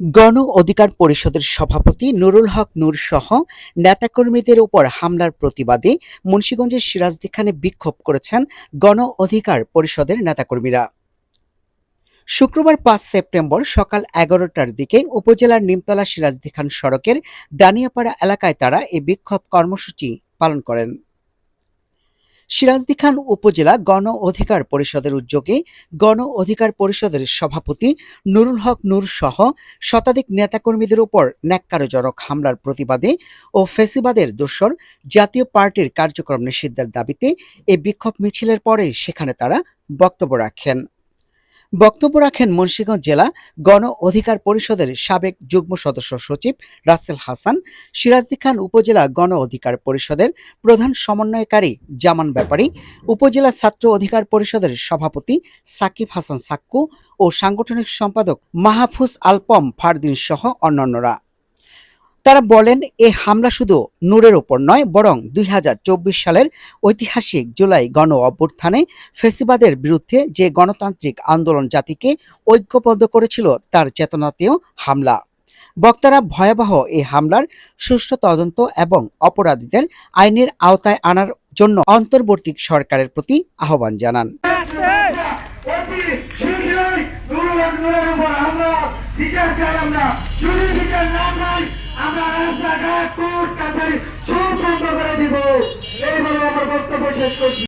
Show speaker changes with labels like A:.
A: গণ অধিকার পরিষদের সভাপতি নুরুল হক নূর সহ নেতাকর্মীদের উপর হামলার প্রতিবাদে মুন্সীগঞ্জের সিরাজদিখানে বিক্ষোভ করেছেন গণ অধিকার পরিষদের নেতাকর্মীরা। শুক্রবার পাঁচ সেপ্টেম্বর সকাল এগারোটার দিকে উপজেলার নিমতলা সিরাজদিখান সড়কের দানিয়াপাড়া এলাকায় তারা এই বিক্ষোভ কর্মসূচি পালন করেন। সিরাজদিখান উপজেলা গণ অধিকার পরিষদের উদ্যোগে গণ অধিকার পরিষদের সভাপতি নুরুল হক নূর সহ শতাধিক নেতাকর্মীদের উপর ন্যাক্কারজনক হামলার প্রতিবাদে ও ফেসিবাদের দোসর জাতীয় পার্টির কার্যক্রম নিষিদ্ধের দাবিতে এই বিক্ষোভ মিছিলের পরে সেখানে তারা বক্তব্য রাখেন। বক্তব্য রাখেন মুন্সিগঞ্জ জেলা গণ অধিকার পরিষদের সাবেক যুগ্ম সদস্য সচিব রাসেল হাসান, সিরাজদি খান উপজেলা গণ অধিকার পরিষদের প্রধান সমন্বয়কারী জামান ব্যাপারী, উপজেলা ছাত্র অধিকার পরিষদের সভাপতি সাকিব হাসান সাক্কু ও সাংগঠনিক সম্পাদক মাহফুজ আলপম ফারদিন সহ অন্যান্যরা। তারা বলেন, এ হামলা শুধু নূরের ওপর নয়, বরং দুই হাজার চব্বিশ সালের ঐতিহাসিক জুলাই গণ অভ্যুত্থানে ফেসিবাদের বিরুদ্ধে যে গণতান্ত্রিক আন্দোলন জাতিকে ঐক্যবদ্ধ করেছিল, তার চেতনাতেও হামলা। বক্তারা ভয়াবহ এই হামলার সুষ্ঠু তদন্ত এবং অপরাধীদের আইনের আওতায় আনার জন্য অন্তর্বর্তী সরকারের প্রতি আহ্বান জানান।
B: বিচার চাই আমরা। বিচার না রাস্তাঘাট কোর্ট কাছারি সব বন্ধ করে দিব এই আমার বক্তব্য শেষ করছি